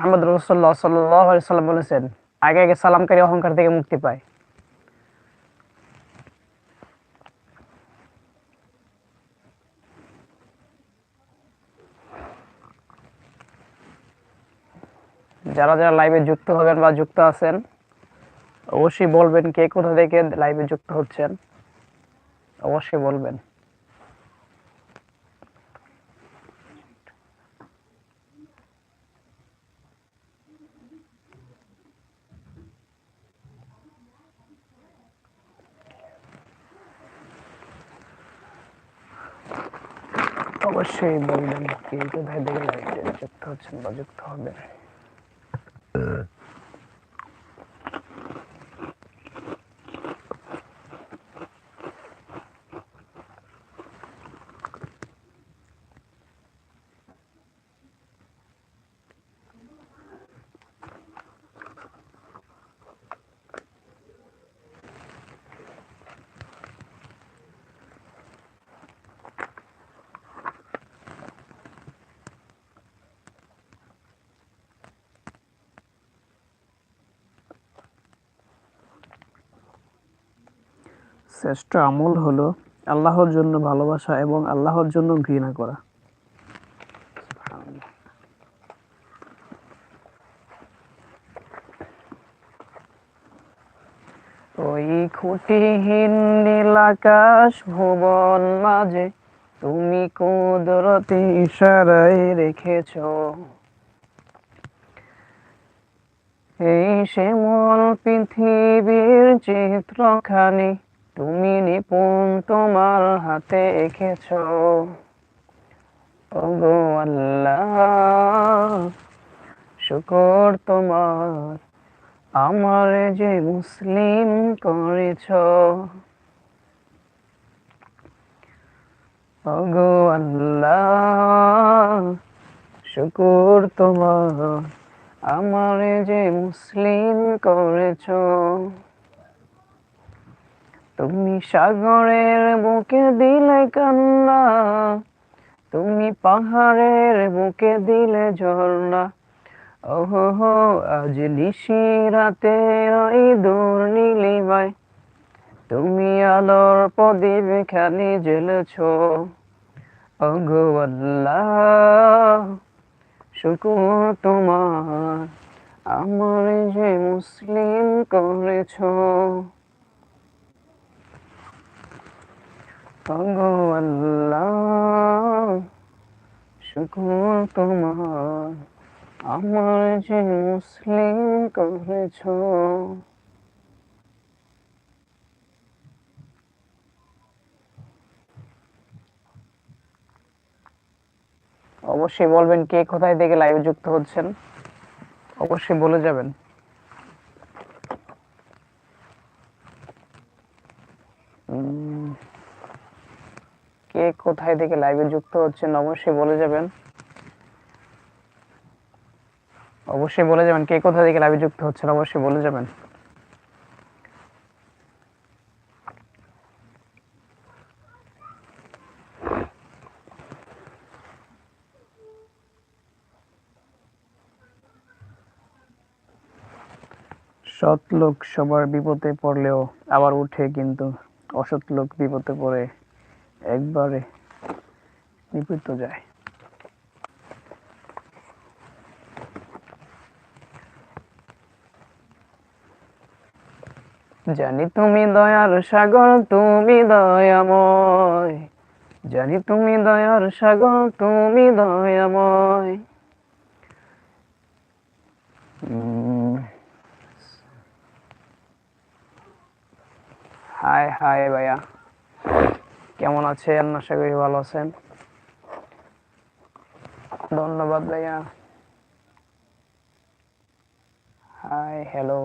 মোহাম্মদ রসুল্লাহ সাল্লাম বলেছেন, আগে আগে সালামকারী অহংকার থেকে মুক্তি পায়। যারা যারা লাইভে যুক্ত হবেন বা যুক্ত আছেন, অবশ্যই বলবেন কে কোথা থেকে লাইভে যুক্ত হচ্ছেন। অবশ্যই বলবেন। অবশ্যই বলবেন কে কোথায় থেকে লাইভে যুক্ত হচ্ছেন বা যুক্ত হবেন শ্রেষ্ঠ আমল হলো আল্লাহর জন্য ভালোবাসা এবং আল্লাহর জন্য ঘৃণা করা। ওই খুঁটিহীন নীলাকাশ ভুবন মাঝে তুমি কুদরতি ইশারায় রেখেছ। এই শ্যামল পৃথিবীর চিত্রখানি তুমি নিপুণ তোমার হাতে এঁকেছ। ওগো আল্লাহ, শুকর তোমার আমার যে মুসলিম করেছ। ওগো আল্লাহ, শুকর তোমার আমার যে মুসলিম করেছ। তুমি সাগরের বুকে দিলে কান্না, তুমি পাহাড়ের বুকে দিলে ঝর্ণা। ওহো, আজ নিশি রাতে ওই দূর নীলিমায়, তুমি আলোর প্রদীপ খালি জ্বেলেছ। ওগো আল্লাহ, শুকুর তোমার, আমার যে মুসলিম করেছ। ওগো আল্লাহ শুকুর তোমার। আমার যে মুসলিম করেছ। অবশ্যই বলবেন কে কোথায় থেকে লাইভে যুক্ত হচ্ছেন। অবশ্যই বলে যাবেন। উম, কে কোথায় থেকে লাইভে যুক্ত হচ্ছেন, অবশ্যই বলে যাবেন। অবশ্যই বলে যাবেন কে কোথা থেকে লাইভে যুক্ত হচ্ছেন, অবশ্যই বলে যাবেন। সৎ লোক সবার বিপদে পড়লেও আবার উঠে কিন্তু অসৎ লোক বিপদে পড়ে। একবারে নিপীড়িত যায়। জানি তুমি দয়ার সাগর, তুমি দয়াময়। জানি তুমি দয়ার সাগর, তুমি দয়াময়। হায় হাই ভাইয়া। কেমন আছে? আশা করি ভালো আছেন। ধন্যবাদ ভাইয়া। হাই হ্যালো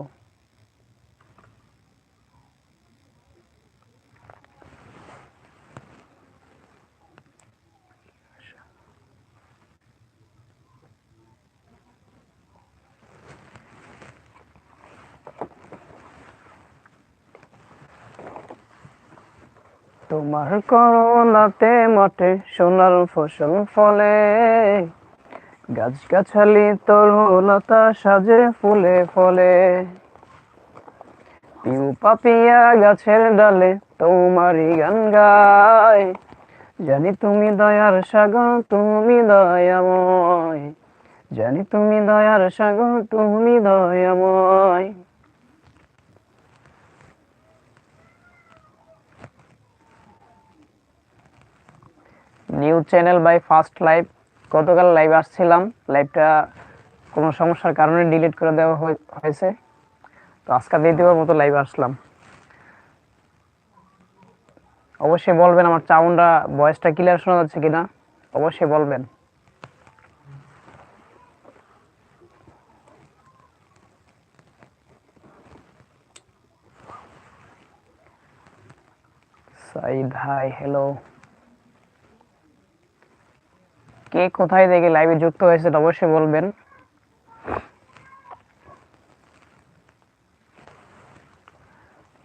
তোমার করোনাতে মাঠে সোনার ফসল ফলে। গাছগাছালি তরুলতা সাজে ফুলে ফলে। পিউ পাপিয়া গাছের ডালে তোমারই গান গায়। জানি তুমি দয়ার সাগর, তুমি দয়াময়। জানি তুমি দয়ার সাগর, তুমি দয়াময়। New channel by first live গতকাল লাইভ আসছিলাম। লাইভটা কোনো সমস্যার কারণে ডিলিট করে দেওয়া হয়েছে। তো আজকে দ্বিতীয়বার মতো লাইভ আসলাম। অবশ্যই বলবেন আমার চাউন্ডটা ভয়েসটা ক্লিয়ার শোনা যাচ্ছে কিনা? অবশ্যই বলবেন। সাইদ হাই হ্যালো কে কোথায় থেকে লাইভে যুক্ত হয়েছে অবশ্যই বলবেন।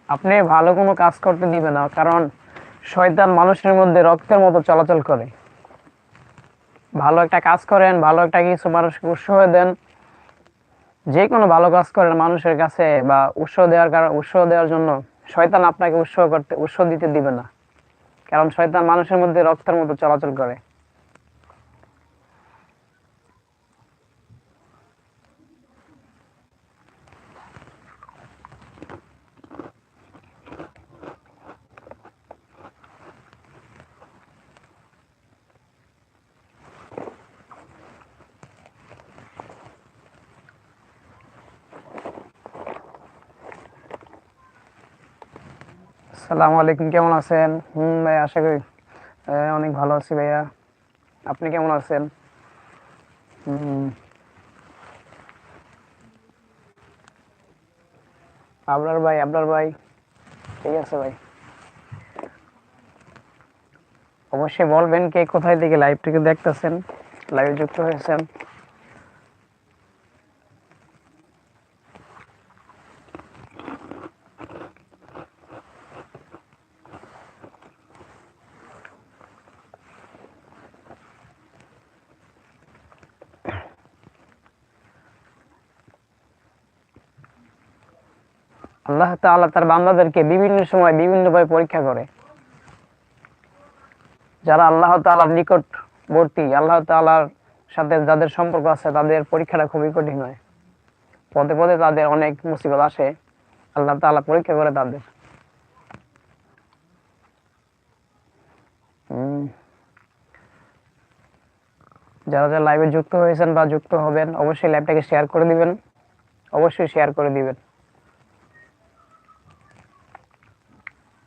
আপনি ভালো কোনো কাজ করতে দিবে না, কারণ শয়তান মানুষের মধ্যে রক্তের মতো চলাচল করে। ভালো একটা কাজ করেন, ভালো একটা কিছু মানুষকে উৎসাহ দেন। যে কোনো ভালো কাজ করেন মানুষের কাছে বা উৎসাহ দেওয়ার কারণ, উৎসাহ দেওয়ার জন্য শয়তান আপনাকে উৎসাহ করতে, উৎসাহ দিতে দিবে না। কারণ শয়তান মানুষের মধ্যে রক্তের মতো চলাচল করে। আসসালামু আলাইকুম, কেমন আছেন? হুম, ভাই, আশা করি অনেক ভালো আছি ভাইয়া। আপনি কেমন আছেন? আপনার ভাই আপনার ভাই, ঠিক আছে ভাই। অবশ্যই বলবেন কে কোথায় থেকে লাইভ থেকে দেখতেছেন লাইভ যুক্ত হয়েছেন। আল্লাহ তার বান্দাদেরকে বিভিন্ন সময় বিভিন্নভাবে পরীক্ষা করে। যারা আল্লাহ তাআলার নিকটবর্তী, আল্লাহ তাআলার সাথে যাদের সম্পর্ক আছে, তাদের পরীক্ষাটা খুবই কঠিন হয়। পদে পদে তাদের অনেক মুসিবত আসে, আল্লাহ তাআলা পরীক্ষা করে তাদের। যারা যারা লাইভে যুক্ত হয়েছেন বা যুক্ত হবেন, অবশ্যই লাইভটাকে শেয়ার করে দিবেন। অবশ্যই শেয়ার করে দিবেন।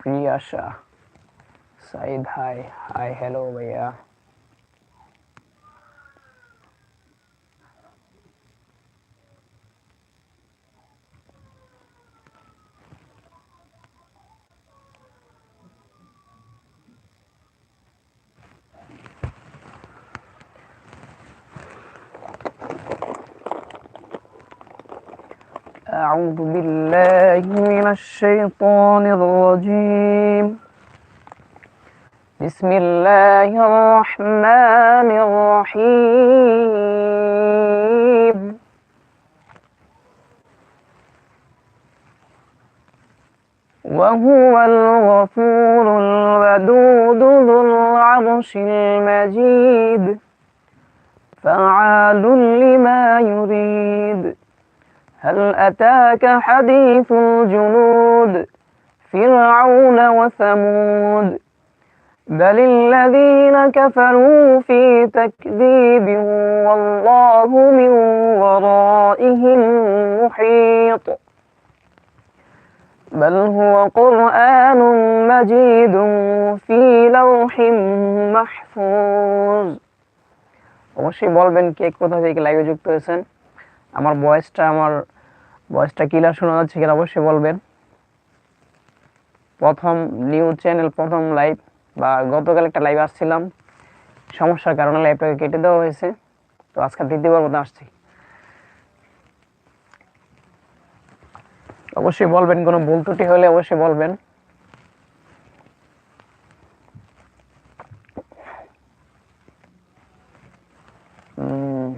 Priyasha Sayed hi hi hello ভাইয়া أعوذ بالله من الشيطان الرجيم. بسم الله الرحمن الرحيم. وهو الغفور الودود ذو العرش المجيد. فعال لما يريد. هل أتاك حديث الجنود فرعون وثمود بل الذين كفروا في تكذيب والله من ورائهم محيط بل هو قرآن مجيد في لوح محفوظ অবশ্যই বলবেন কে কোথা থেকে লাইভে যুক্ত হয়েছেন আমার ভয়েসটা আমার ভয়েসটা ক্লিয়ার শোনা যাচ্ছে কিনা অবশ্যই বলবেন। প্রথম নিউ চ্যানেল, প্রথম লাইভ, বা গতকাল একটা লাইভ আসছিলাম। সমস্যার কারণে লাইভটাকে কেটে দেওয়া হয়েছে। তো আজকে দ্বিতীয়বার মতো আসছি। অবশ্যই বলবেন, কোনো ভুল ত্রুটি হলে অবশ্যই বলবেন উম,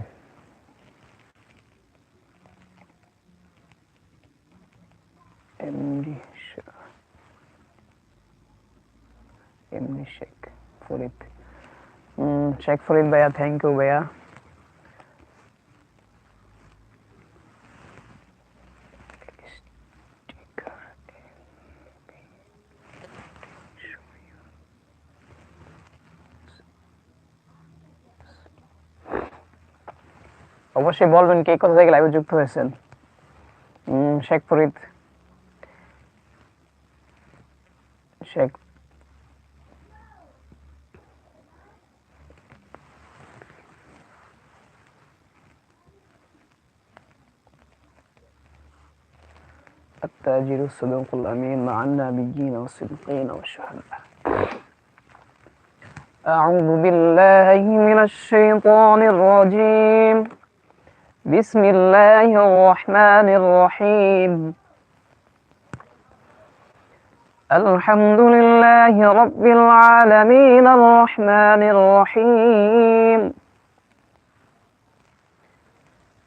এমডি এমডি শেখ ফরিদ উম, শেখ ফরিদ ভাইয়া থ্যাংক ইউ ভাইয়া অবশ্যই বলবেন কে কোথা থেকে লাইভে যুক্ত হয়েছেন। শেখ ফরিদ শেখ التاجر الصدوق الأمين مع النبيين والصديقين والشهداء أعوذ بالله من الشيطان الرجيم. بسم الله الرحمن الرحيم. الحمد لله رب العالمين الرحمن الرحيم.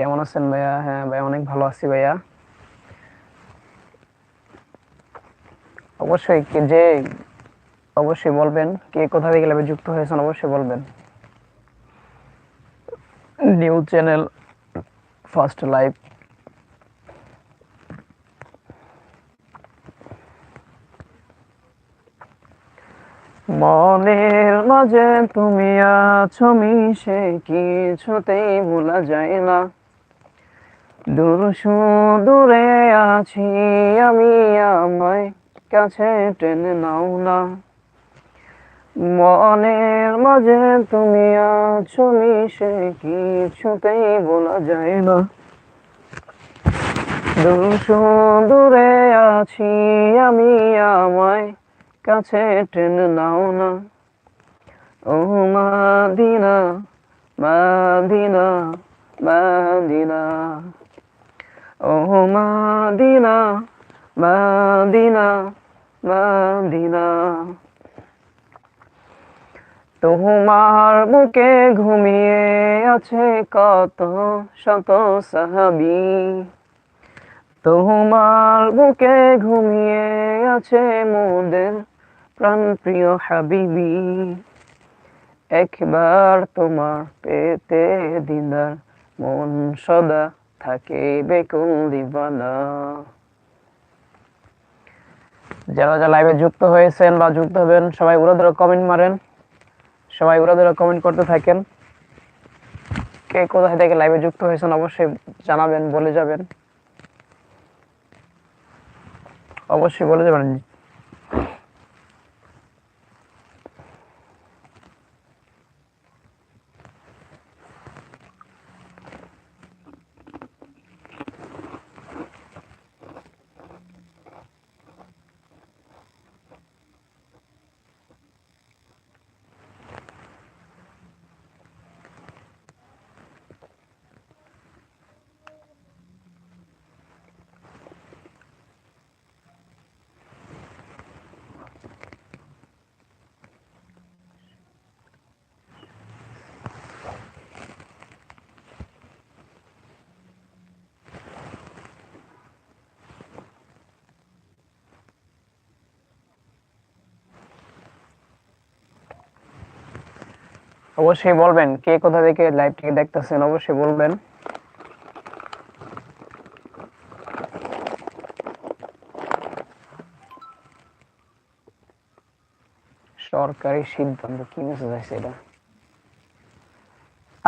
কেমন আছেন ভাইয়া? হ্যাঁ ভাইয়া, অনেক ভালো আছি ভাইয়া। অবশ্যই যে, অবশ্যই বলবেন কে কোথা থেকে লাইভে যুক্ত হয়েছেন, অবশ্যই বলবেন। নিউ চ্যানেল ফার্স্ট লাইভ মনের মাঝে তুমি আছো, মিশে কিছুতেই ভোলা যায় না। দূর দূরে আছি আমি আমায় কাছে টেনে নাও না। মনের মাঝে তুমি আছো, মিশে কিছুতেই বলা যায় না। দূর আছি আমি আমায় কাছে টেনে নাও না। ও মাদিনা মাদিনা মাদিনা। ও মাদিনা মাদিনা মাদিনা। তোমার বুকে ঘুমিয়ে আছে কত শত সাহাবি। তোমার বুকে ঘুমিয়ে আছে মোদের প্রাণ প্রিয় হাবিবি। একবার তোমার পেতে দিদার মন সদা থাকে দিবানা। যারা যারা লাইভে যুক্ত হয়েছেন বা যুক্ত হবেন, সবাই উড়া ধরে কমেন্ট মারেন। সবাই উড়া ধরে কমেন্ট করতে থাকেন। কে কোথায় থেকে লাইভে যুক্ত হয়েছেন অবশ্যই জানাবেন, বলে যাবেন। অবশ্যই বলে যাবেন। অবশ্যই বলবেন, কে কোথা থেকে লাইভটিকে দেখতেছেন অবশ্যই বলবেন। সরকারি সিদ্ধান্ত, কি মেসেজ আছে এটা?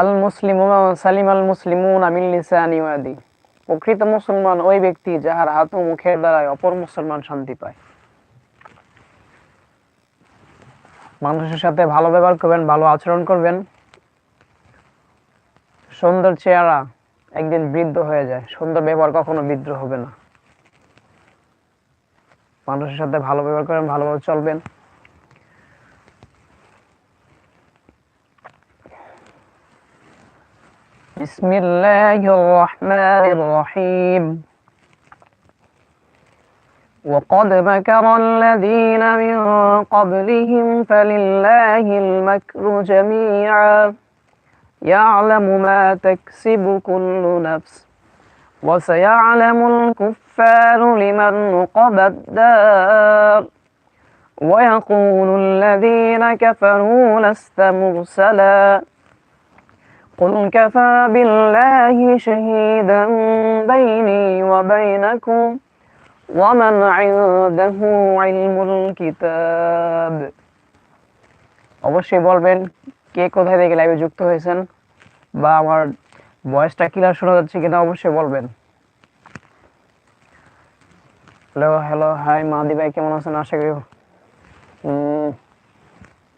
আল মুসলিম সালিম আল মুসলিমুন আমিল লিসানি ওয়াদি। প্রকৃত মুসলমান ওই ব্যক্তি যাহার হাত ও মুখের দ্বারায় অপর মুসলমান শান্তি পায়। মানুষের সাথে ভালো ব্যবহার করবেন ভালো আচরণ করবেন সুন্দর চেহারা একদিন বৃদ্ধ হয়ে যায় সুন্দর ব্যবহার কখনো বৃদ্ধ হবে না মানুষের সাথে ভালো ব্যবহার করেন ভালোভাবে চলবেন بسم الله الرحمن الرحيم وقد مكر الذين من قبلهم فلله المكر جميعا. يعلم ما تكسب كل نفس وسيعلم الكفار لمن نقب الدار. ويقول الذين كفروا لست مرسلا. قل كفى بالله شهيدا بيني وبينكم. ومن عنده علم الكتاب অবশ্যই বলবেন কে কোথায় থেকে লাইভে যুক্ত হয়েছেন বা আমার ভয়েসটা ক্লিয়ার শোনা যাচ্ছে কিনা অবশ্যই বলবেন হ্যালো হ্যালো হাই মাদি ভাই কেমন আছেন আশা করি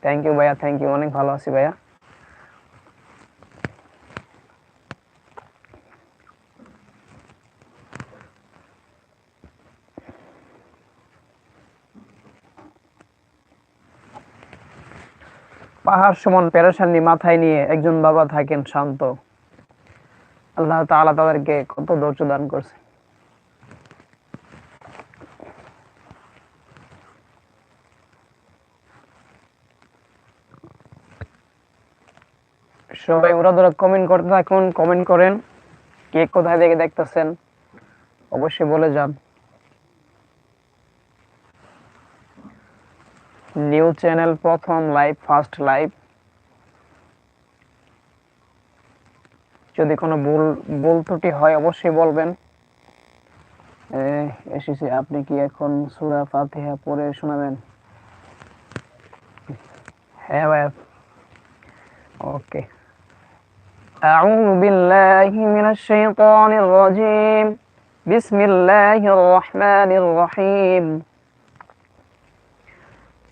থ্যাংক ইউ ভাইয়া থ্যাংক ইউ অনেক ভালো আছি ভাইয়া পাহাড় সমান পেরেশানি মাথায় নিয়ে একজন বাবা থাকেন শান্ত। আল্লাহ তাআলা তাদেরকে কত ধৈর্য দান করছে। সবাই ওরা ধরা কমেন্ট করতে থাকুন কমেন্ট করেন, কে কোথায় থেকে দেখতেছেন, অবশ্যই বলে যান নিউ চ্যানেল প্রথম লাইভ ফার্স্ট লাইভ যদি কোনো ভুল ভুল ত্রুটি হয় অবশ্যই বলবেন এ, এসেছি আপনি কি এখন সূরা ফাতিহা পড়ে শোনাবেন হ্যাঁ ভাই ওকে أعوذ بالله من الشيطان الرجيم بسم الله الرحمن الرحيم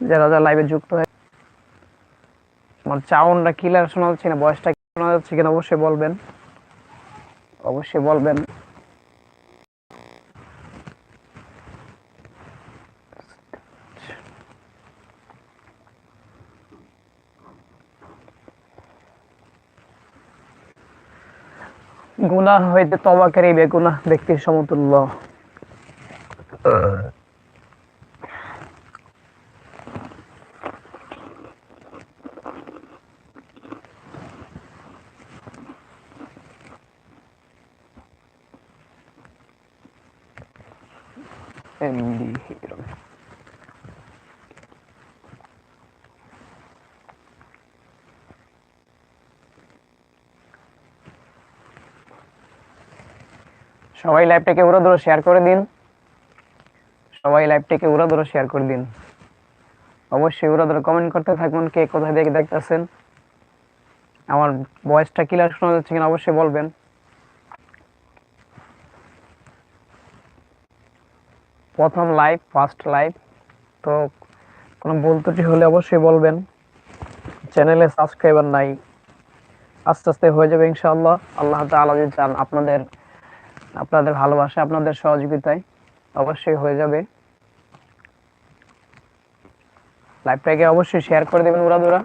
যারা যারা লাইভে যুক্ত হয়ে শোনা যাচ্ছে না বয়সটা শোনা যাচ্ছে কিনা অবশ্যই বলবেন। অবশ্যই বলবেন। হইতে তবাকারী বেগুনাহ ব্যক্তির সমতুল্য। সবাই লাইভটাকে উড়া ধরে শেয়ার করে দিন। সবাই লাইভটাকে উড়া ধরে শেয়ার করে দিন। অবশ্যই উড়া ধরে কমেন্ট করতে থাকুন, কে কোথায় দেখে দেখতেছেন। আমার ভয়েসটা ক্লিয়ার শোনা যাচ্ছে কিনা অবশ্যই বলবেন। প্রথম লাইভ ফার্স্ট লাইভ তো কোনো ভুল ত্রুটি হলে অবশ্যই বলবেন। চ্যানেলে সাবস্ক্রাইবার নাই, আস্তে আস্তে হয়ে যাবে ইনশাআল্লাহ। আল্লাহ তাআলা চান আপনাদের আপনাদের ভালোবাসা, আপনাদের সহযোগিতায় অবশ্যই হয়ে যাবে। লাইভটাকে অবশ্যই শেয়ার করে দেবেন উড়া দুরা।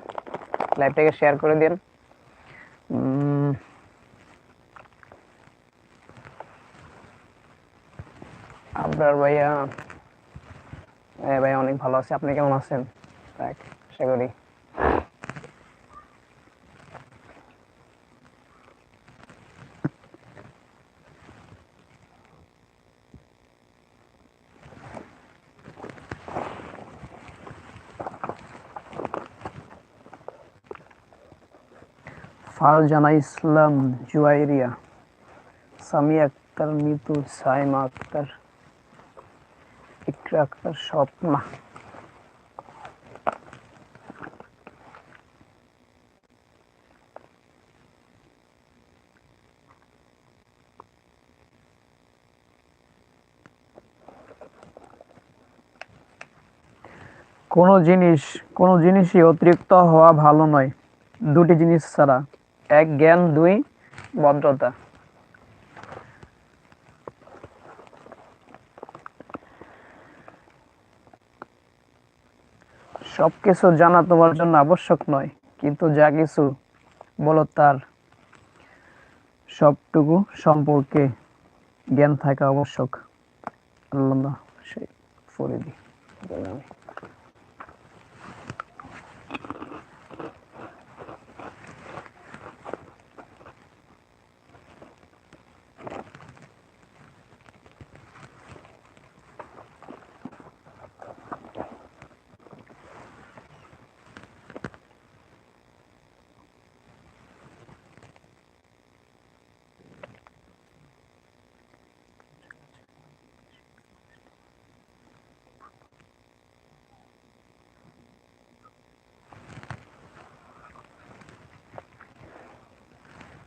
লাইভটাকে শেয়ার করে দেন। আপনার ভাইয়া হ্যাঁ ভাইয়া অনেক ভালো আছে। আপনি কেমন আছেন? আশা করি ফারজানা ইসলাম জুয়াইরিয়া, সামি আক্তার মিতু সাইমা আক্তার, ইকরা আক্তার, স্বপ্না। কোনো জিনিস, কোনো জিনিসই অতিরিক্ত হওয়া ভালো নয়। দুটি জিনিস ছাড়া। এক জ্ঞান, দুই ভদ্রতা। সব কিছু জানা তোমার জন্য আবশ্যক নয়, কিন্তু যা কিছু বলো তার সবটুকু সম্পর্কে জ্ঞান থাকা আবশ্যক। আল্লাহ সেই ফরিদি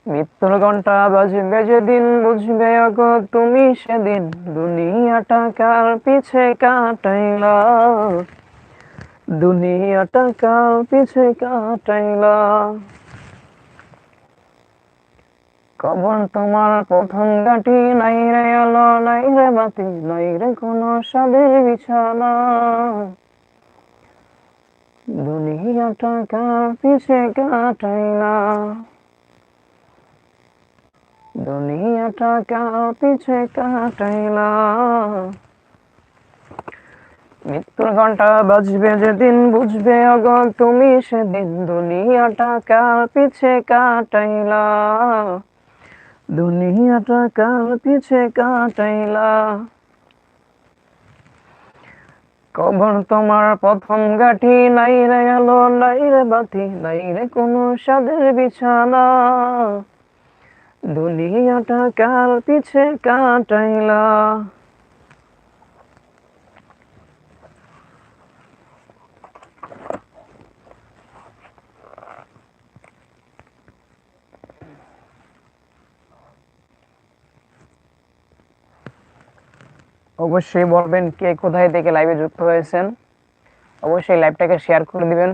মৃত্যুর ঘণ্টা বাজবে যেদিন বুঝবে অগো, তুমি সেদিন দুনিয়াটা কার পিছে কাটাইলা? দুনিয়াটা কার পিছে কাটাইলা? কবর তোমার প্রথম গাটি নাই রে আলো, নাই রে বাতি, নাই রে কোনো সাদের বিছানা। দুনিয়াটা কার পিছে কাটাইলা? দুনিয়াটা কার পিছে কাটাইলা? মৃত্যুর ঘণ্টা বাজবে যেদিন বুঝবে, অগ, তুমি সেদিন দুনিয়াটা কার পিছে কাটাইলা? দুনিয়াটা কার পিছে কাটাইলা? কবর তোমার প্রথম গাঠি নাই রে আলো, নাই রে বাতি, নাই রে কোনো সাদের বিছানা। দুনিয়াটা কার পিছে কাটাইলা? অবশ্যই বলবেন কে কোথায় থেকে লাইভে যুক্ত হয়েছেন। অবশ্যই লাইভটাকে শেয়ার করে দিবেন।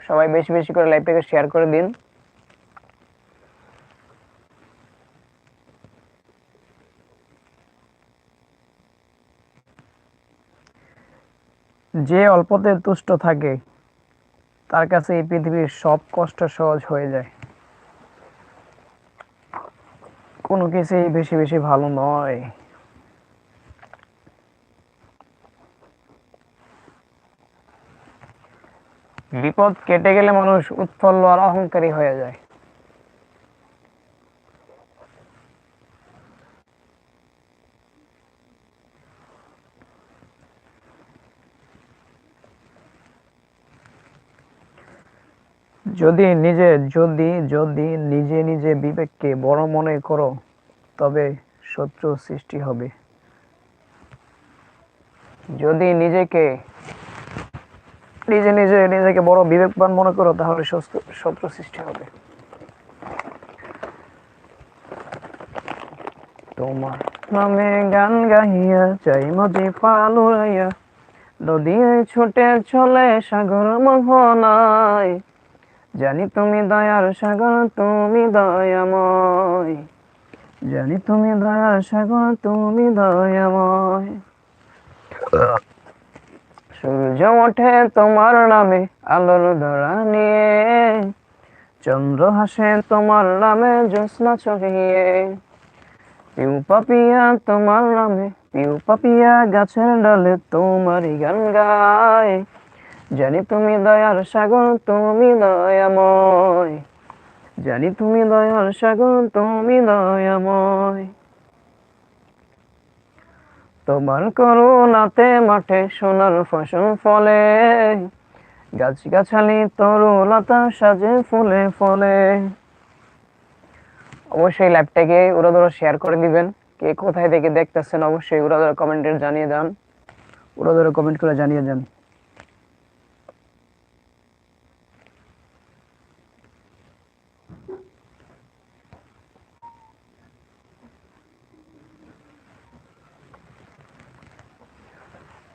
সবাই বেশি বেশি করে লাইভটাকে শেয়ার করে দিন। যে অল্পতে তুষ্ট থাকে, তার কাছে এই পৃথিবীর সব কষ্ট সহজ হয়ে যায়। কোনো কিছুই বেশি বেশি ভালো নয়। বিপদ কেটে গেলে মানুষ উৎফুল্ল আর অহংকারী হয়ে যায়। যদি নিজে, যদি যদি নিজে নিজে বিবেককে বড় মনে করো, তবে শত্রু সৃষ্টি হবে। যদি নিজেকে, নিজে নিজে, নিজেকে বড় বিবেকবান মনে করো, তাহলে শত্রু সৃষ্টি হবে। তোমার নামে গান গাইয়া চাই মজি পালুরাইয়া নদী ছুটে চলে সাগর মোহনায়। জানি তুমি দয়ার সাগর, তুমি দয়াময়। জানি তুমি দয়ার সাগর, তুমি দয়াময়। সূর্য ওঠে তোমার নামে, আলোর ধরা নিয়ে। চন্দ্র হাসে তোমার নামে, জ্যোৎস্না ছড়িয়ে। পিউ পাপিয়া তোমার নামে, পিউ পাপিয়া গাছের ডালে তোমারই গান গায়। জানি তুমি দয়ার সাগর, তুমি দয়াময়। জানি তুমি দয়ার সাগর, তুমি দয়াময়। তোমার করুণাতে মাঠে সোনার ফসল ফলে। গাছ গাছালি তরুলতা সাজে ফুলে ফলে। অবশ্যই ওরা ধরো শেয়ার করে দিবেন। কে কোথায় থেকে দেখতেছেন, অবশ্যই ওরা ধরো কমেন্টে জানিয়ে দেন। ওরা ধরো কমেন্ট করে জানিয়ে দেন।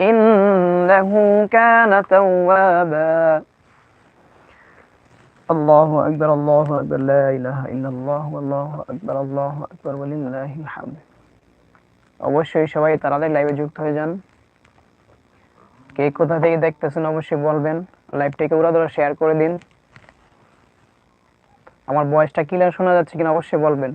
إنه كان توابا الله أكبر الله أكبر لا إله إلا الله والله أكبر الله أكبر ولله الحمد অবশ্যই সবাই তাড়াতাড়ি লাইভে যুক্ত হয়ে যান কে কোথা থেকে দেখতেছেন অবশ্যই বলবেন লাইভটাকে ওরা ধরে শেয়ার করে দিন আমার ভয়েসটা ক্লিয়ার শোনা যাচ্ছে কিনা অবশ্যই বলবেন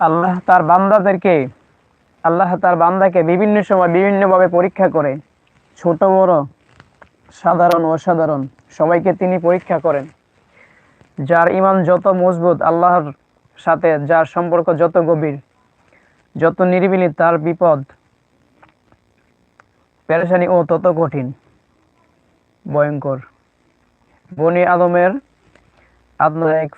আল্লাহ তার বান্দাদেরকে, আল্লাহ তার বান্দাকে বিভিন্ন সময় বিভিন্নভাবে পরীক্ষা করে। ছোট, বড়, সাধারণ, অসাধারণ, সবাইকে তিনি পরীক্ষা করেন। যার ইমান যত মজবুত, আল্লাহর সাথে যার সম্পর্ক যত গভীর, যত নিরিবিলি, তার বিপদ পেরেশানি ও তত কঠিন, ভয়ঙ্কর। বনি আদমের আপনার এক